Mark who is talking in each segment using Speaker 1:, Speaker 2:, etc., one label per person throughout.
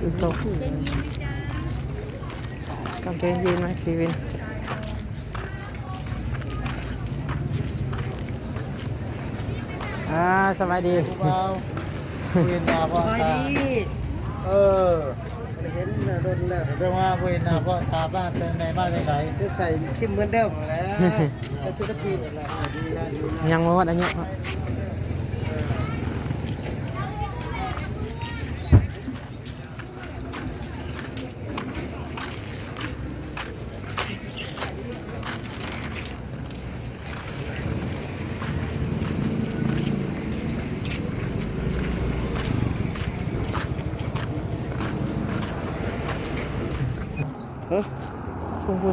Speaker 1: ซื้อส้มกางเกงยีนไหมคีวินอ่าสบายดี
Speaker 2: เบาเวียนนาพ่อ
Speaker 3: สบาย
Speaker 2: ตา
Speaker 3: ดี
Speaker 2: เออ
Speaker 3: เห็นน่ะโดนแล้ว
Speaker 2: เรียกว่าเวียนนาพ่อตาบ้านเป็นในบ้านจังไหน
Speaker 3: จะใส่คิมเหมือนเดิมแล้วจะชุดทีนี่แหละดีนะดีนะ
Speaker 1: ยังมาวัดอายุครับ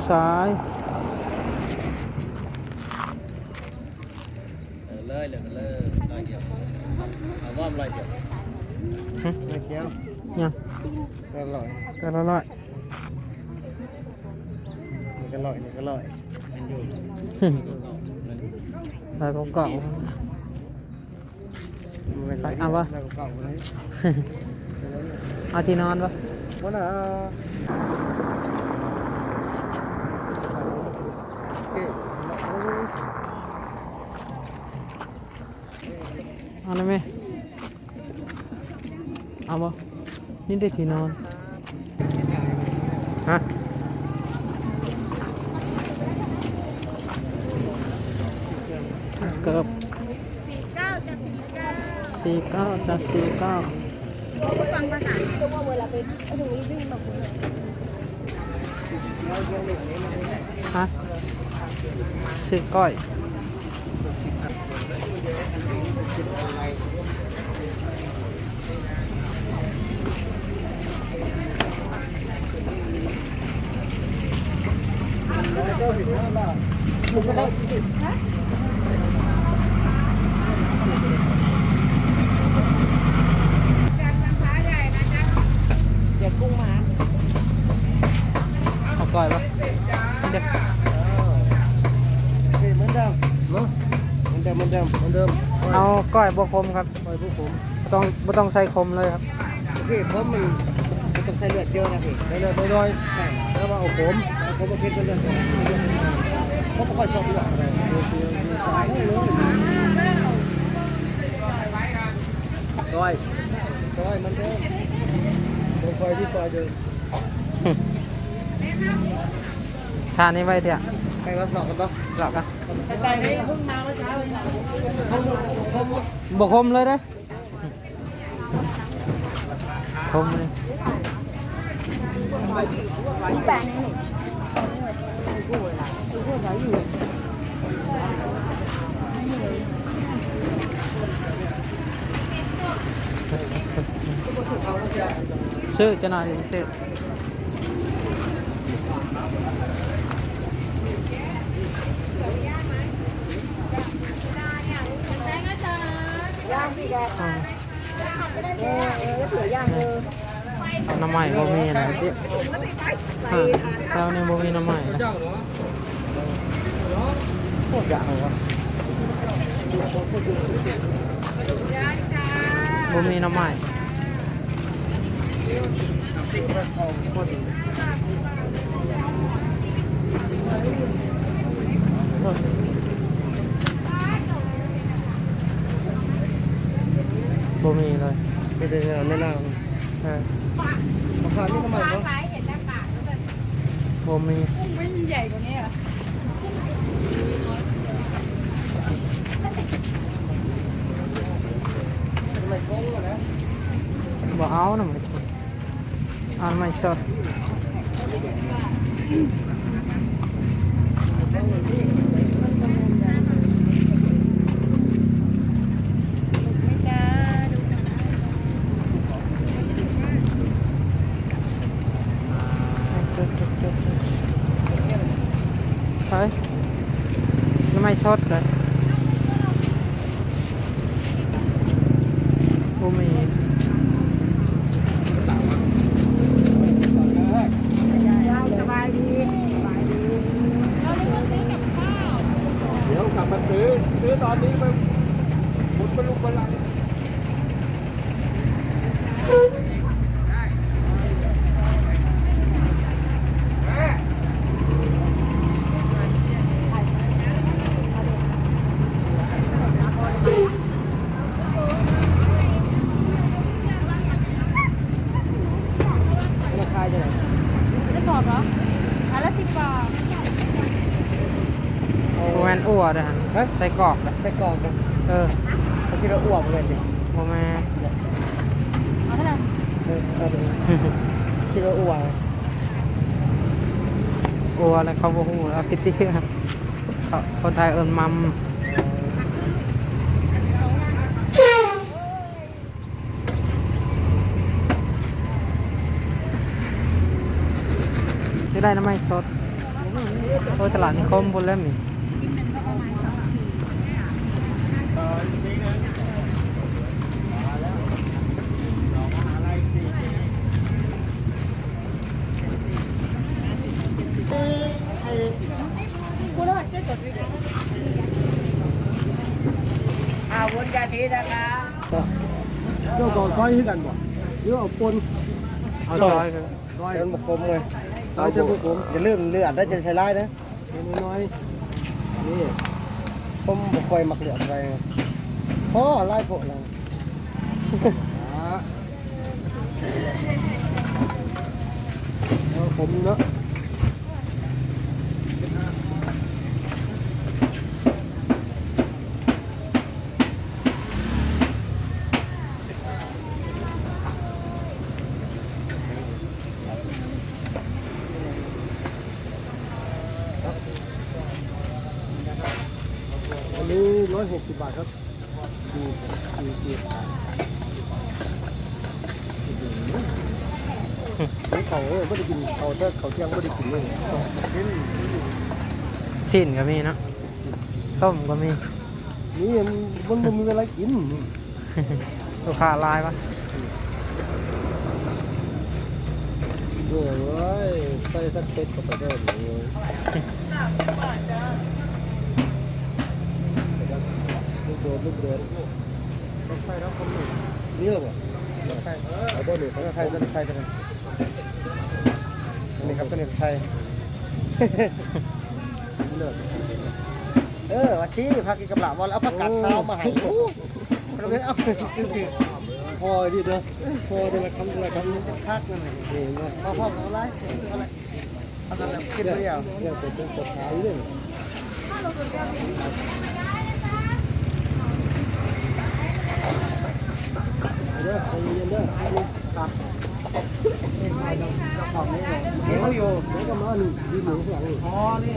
Speaker 1: ช่วงผู้ชาย
Speaker 3: เลยเลยเลยลอยเดียวเอาว่าลอยเดียว
Speaker 1: หึ
Speaker 3: ลอยเดียว
Speaker 1: ยัง
Speaker 3: ก็ลอย
Speaker 1: แต่ละร้อย
Speaker 3: นี่ก็ลอยนี่ก็ลอยมันอยู่
Speaker 1: หึใส่กล่องกล่อง
Speaker 3: มันเป็น
Speaker 1: เอาวะ
Speaker 3: แล้วก็เก่าเลย
Speaker 1: เอาที่นอนปะ
Speaker 3: วันน่ะ เฮ้ย
Speaker 1: เอาได้ไหมเอาปะนี่ได้ที่นอนฮะเกือบ
Speaker 4: สี่เก้าจะสี่เก้า
Speaker 1: สี่เก้าจะสี่เก้า
Speaker 4: ฟังภาษาอังกฤษตัวเวลาไปไอ้ตรงนี้วิ่งมาคุย
Speaker 1: ฮะสี่ก้อย
Speaker 4: จากทางฟ้าใหญ่นะจ๊ะ
Speaker 1: เด็กกุ้งมาเอาก้อยปะเด็ก
Speaker 3: เฮ้ยเหมือนเดิมเหมือนเดิมเหมือนเดิมเหมือนเดิม
Speaker 1: เอา ก้อยบวคมครับ
Speaker 3: ปล่อยพวกผม
Speaker 1: ไม่ต้องไม่ต้องใส่คมเลยครับ
Speaker 3: พี่ผมมันมันต้องใช้เลือดเยอะนะพี่
Speaker 2: เรื่อยๆน้อย
Speaker 3: ใช่
Speaker 2: ๆแล้วมาเอาผม
Speaker 3: ผมก็คิดว่าเลือดเยอะผมก็ค่อยชอบเลือดอะไร
Speaker 2: ซอย
Speaker 3: ซอยมันเดิม
Speaker 2: ตรงซอยที่ซอยเดิม
Speaker 1: ทานนี้ไว้เถอะ
Speaker 3: ใครว่าหลอกกันปะ
Speaker 1: หลอกอะ
Speaker 3: ใจเลยเพิ่งมาเมื่อเช้าเองผมผม
Speaker 1: บวคมเลยเด้อคมเลย
Speaker 4: ที่แปดนี่นี่
Speaker 1: ซื้อจะหน่อยซื้อ
Speaker 4: แจ้งนะจ๊ะ
Speaker 1: อ่า
Speaker 4: เออแล้วเสือย่างเออ
Speaker 1: เอาน้ำใหม่บ่มีนะสิอ่าเจ้าเนี่ยบ่มีน้ำใหม่นะ
Speaker 3: โคตรอย่างเลยวะ
Speaker 1: บ่มีน้ำใหม่
Speaker 3: โคตร
Speaker 1: บ่มีเลย
Speaker 3: ไม่ได้ไม่น่า
Speaker 1: เออ
Speaker 3: ราคานี่ทำไม
Speaker 4: ฟ้า
Speaker 3: เนาะ
Speaker 4: ซ้ายเห็นหน้าต่างแล้วแบบ
Speaker 1: บ่มี
Speaker 4: กุ้งไม่มีใหญ่กว่านี้เหรอ
Speaker 3: ทำไมโค้งวะนะ
Speaker 1: บ่เอาน้ำใหม่เอาน้ำใหม่สด
Speaker 4: ไม่จ้าดู
Speaker 1: เฮ้ย น้ จะไหนจะบ
Speaker 4: อกเหรอ
Speaker 2: อันละสิบบาทโอ้โมแม
Speaker 3: น
Speaker 1: อ้วดนะฮะเฮ้
Speaker 3: ย
Speaker 1: ใส่กรอก
Speaker 3: ใส่กล่องกั
Speaker 1: เออ
Speaker 3: เขาคิดว่าอ้วนเลยเนี่
Speaker 1: ยโมแมน
Speaker 4: เอาเท่าไหร่
Speaker 3: ออคิดว่าอ้วก
Speaker 1: อ้วนแล้วเขาบอกหูแล้วคิดที่เขาคนไทยเอิญมัม จะได้น้ำไม้สดโอ้ยตลาดนิคมพุ่นแล้วมี
Speaker 4: เอาวุ้นกะทินะคะ
Speaker 2: เจ้าก่อซอยให้กันบ่หรือเอาปน
Speaker 1: เอาซอยคือ
Speaker 2: ซอย
Speaker 3: เดินบุกคมเลย
Speaker 2: ซอยจะบุกผม
Speaker 3: อย่าลืมเลือดได้จะใช้ไล่นะ
Speaker 2: น้อยๆนี่
Speaker 3: ผมบุกคอยมักเลือดไปพ่อไล่โผล่เลย
Speaker 2: อ่าเอาผมเนาะ อันนี้ร้อยหกสิ บาทครับดูดูเกียร์เขาไม่ได้กินเขาถ้าเขาเที่ยงไม่ได้กินเลยกิน
Speaker 1: ชิ้นก็มีเนาะต้มก็มี
Speaker 2: นี่มันมันมีเวลากิน
Speaker 1: ลูกค้าลายปะ
Speaker 2: เว้ยเว้ยใส่สักเป็ดก็ไปได้เลยลูกโดดลูกเดินรถไฟรับคนหนึ่งนี่หรอรถไฟเอาบ่หนึ่ง
Speaker 3: ตัวนี้ใช่ตัวนี้ใช่ตัวนี้ตัวนี้ครับตัวนี้ใช่
Speaker 2: เลิก
Speaker 3: เออว่าชี้พักกินกับหลาวันเอาผักกาดขาวมาให้โอ้เราไม่เอาคือ
Speaker 2: พอดีเด้อพอเดี๋ยวละคำเดี๋ยวละคำ
Speaker 3: จะพักนั่นเอง
Speaker 2: นี่เนาะ
Speaker 3: พอพ่อเอาไรเสร็จเอาไรเอาอะไรกินไปอย่าง
Speaker 2: เรื่องเป็นเรื่องกฎหมายเรื่องเด้อใจเย็นเด้อตัดเดี๋ยวอยู่เดี๋ยวก็มาหนึ่งดีหนึ่งข้างหลังนี่อ๋อนี่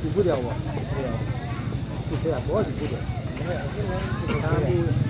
Speaker 2: กินผู้เดียวบ่เดียวกินเสียบ่กินผู้เดียวหามูหามูกินเลยเลย
Speaker 3: เออน้องกินน้ำหมดแล้วน้องกินกิน
Speaker 2: ผมบ่บ่บ่ไปดีกว่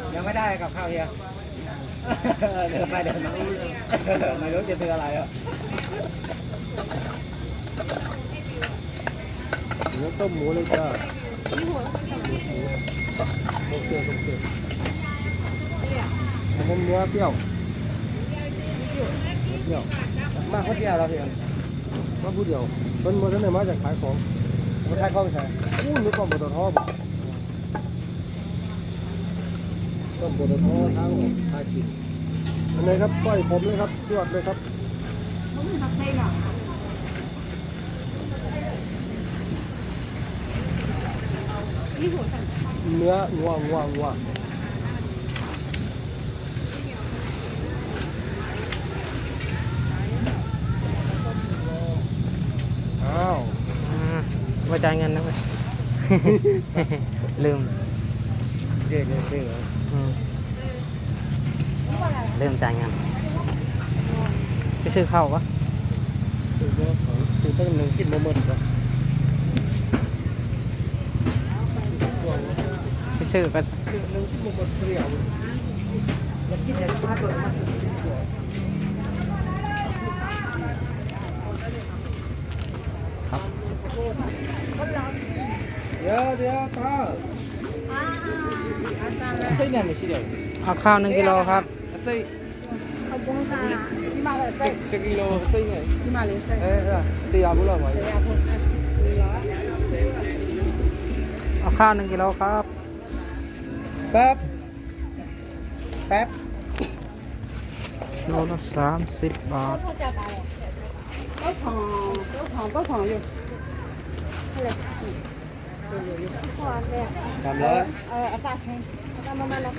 Speaker 1: ยหนึงจะเอาไปคั่วนี่น่ะนะ
Speaker 2: อย่าไปกลัว
Speaker 1: แม่น
Speaker 3: ยังไม่ได้กับข้าวเฮียเดินไปเดินมาไม่รู้จะซื้ออะไรอะ
Speaker 2: เนื้อต้มหมูเลยจ้าโอเคโอเคผมเนื้อเปรี้ยวเปรี้ยว
Speaker 3: มาคนเดียวเราเพียง
Speaker 2: มาผู้เดียวเพิ่นมาท่านไหนมาจากขายของ
Speaker 3: คนไทยเข้าไปใส่
Speaker 2: อู้นึกว่าบตทบ่ ต้มบตททางออกขายกินอันไหนครับก้อยผมเลยครับจวดเลยครับ
Speaker 4: ผมมีผักไทยหรอ
Speaker 2: เนื้องัวงัวงัวอ้าว
Speaker 1: อ่าว่าจ่ายเงินนะเว้ยลืม
Speaker 3: เด็กเลยเด็ก
Speaker 1: อื มลืมจ่ายเงินไปซื้อข้าวปะ
Speaker 3: คือคือต้องหนึ่งกินมาหมดก่อน
Speaker 1: ไปซื้อก็
Speaker 3: คือหนึ่งกินมาหมดเปรี้ยวแล้วกินอย่างที่เปิดมา
Speaker 1: ครับ
Speaker 2: ดี๋ยวเดี๋ยวข้าวใส่ เนี่ยไม่ช่เดี๋ยว
Speaker 5: เอาข้าวหนึ่งกิโลครับ
Speaker 2: ใส่
Speaker 4: ขอบคุณค่ะที่มาเลยใส่
Speaker 2: จกิโลใส่ไง
Speaker 4: ที่มาเลยใส่
Speaker 2: เออตีอาบุญหรอวะ
Speaker 4: ยาพ่นอะหนึ่งร้อย
Speaker 5: เอาข้าวหนึ่งกิโลครับ
Speaker 2: แป๊บแป๊บ
Speaker 5: โลละสามสิบบาท
Speaker 4: เขาจะตายก็ของก็ของก็ของอยู่ อะไรก่อนเนี่ย
Speaker 2: สามร้อย
Speaker 4: เออเอาตาแทงเอาตามามาแล้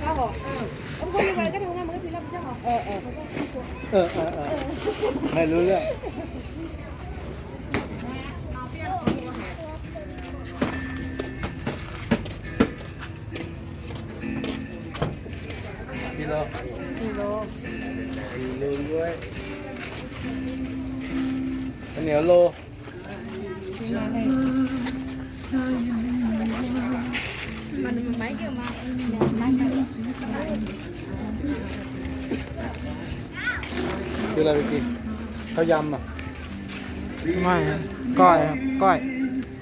Speaker 4: วข้าวบอกเออเอาคนไปก็ทำงานมันก็คือรับเจ้าของเออเออ
Speaker 2: เออเออเออไม่รู้เรื่องกิโล
Speaker 4: กิโล
Speaker 2: สี่โลด้วยข้าวเหนียวโล
Speaker 4: มันไม่เกี่ยวมาไม่เกี่ยว
Speaker 2: คืออะไรไปกินข้าวยำอะ
Speaker 5: ไม่ครับก้อยครับก้อย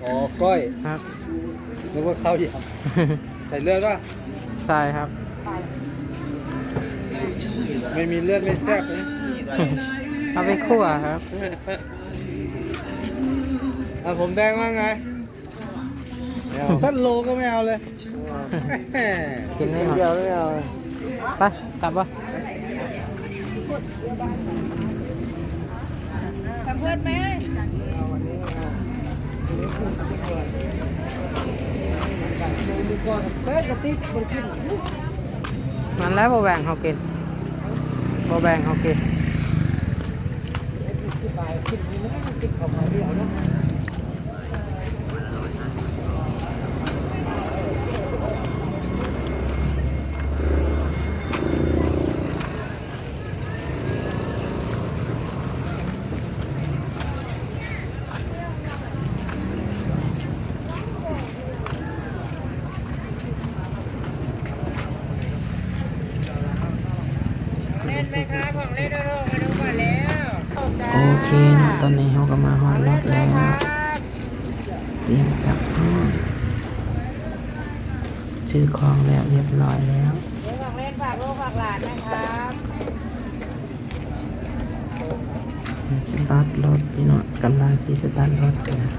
Speaker 2: อ๋อก้อย
Speaker 5: ครับ
Speaker 2: นึกว่าข้าวยำใส่เลือดป่ะ
Speaker 5: ใช่ครับ
Speaker 2: ไม่มีเลือดไม่แซ่บนะ
Speaker 5: เอาไปคั่วครับ
Speaker 2: อะผมแดงว่าไง สั้นโลก็ไม่เอาเลย
Speaker 5: กินได้หมด
Speaker 2: เดียวไม่เอา
Speaker 5: ไปกลับวะ
Speaker 4: ทำเพื่อนไหม
Speaker 2: แป๊บกระติกคนกิน
Speaker 5: มันแล้วโบแบ่งเขากินโบแบ่งเขากิน
Speaker 4: เล่นไหมคะ ของเล่นโดโดมาดูก่อนแล้ว
Speaker 5: โอเคนะตอนนี้เขาก็มาห้องรถแล้ว เตรียมกลับห้องซื้อของแล้วเรียบร้อยแล้ว
Speaker 4: เดี๋ยวของเล่นฝากลูกฝากหลานนะครับ
Speaker 5: สตาร์ทรถพี่น้องกำลังซีสตาร์ทรถกันนะ